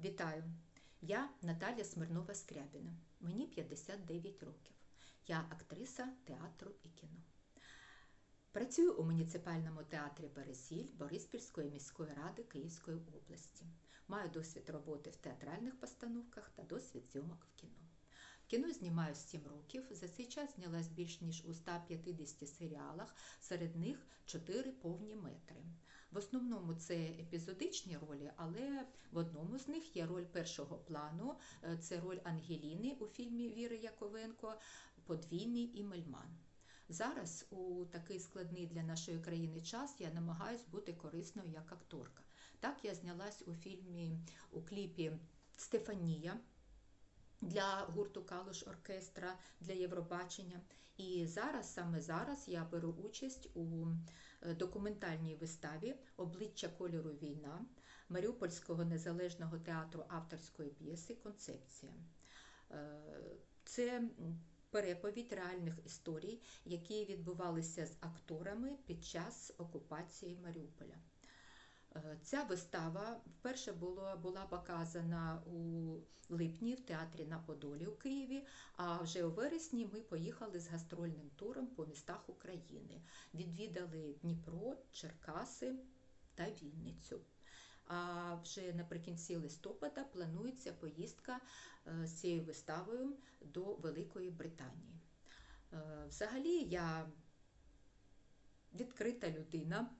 Вітаю! Я Наталя Смирнова Скрябіна. Мені 59 років. Я актриса театру і кіно. Працюю у муніципальному театрі Березіль Бориспільської міської ради Київської області. Маю досвід роботи в театральних постановках та досвід зйомок в кіно. Кіно знімаю 7 років. За цей час знялась більш ніж у 150 серіалах, серед них 4 повні метри. В основному це епізодичні ролі, але в одному з них є роль першого плану. Е, Це роль Ангеліни у фільмі Віри Яковенко, Подвійний і Мельман. Зараз у такий складний для нашої країни час я намагаюсь бути корисною як акторка. Так я знялась у фільмі у кліпі Стефанія для гурту Калуш оркестра для Євробачення. І зараз, саме зараз, я беру участь у е, документальній виставі Обличчя кольору війна Маріупольського незалежного театру авторської п'єси Концепція. Е, Це переповідь реальних історій, які відбувалися з акторами під час окупації Маріуполя. Е, Ця вистава вперше було, була показана у липні в театрі на Подолі у Києві. А вже у вересні ми поїхали з гастрольним туром по містах України. Відвідали Дніпро, Черкаси та Вінницю. А вже наприкінці листопада планується поїздка е, з цією виставою до Великої Британії. Е, Взагалі я відкрита людина.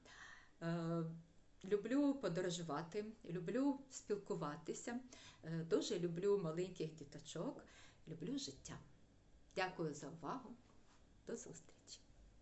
Люблю подорожувати, люблю спілкуватися, е, дуже люблю маленьких діточок, люблю життя. Дякую за увагу. До зустрічі!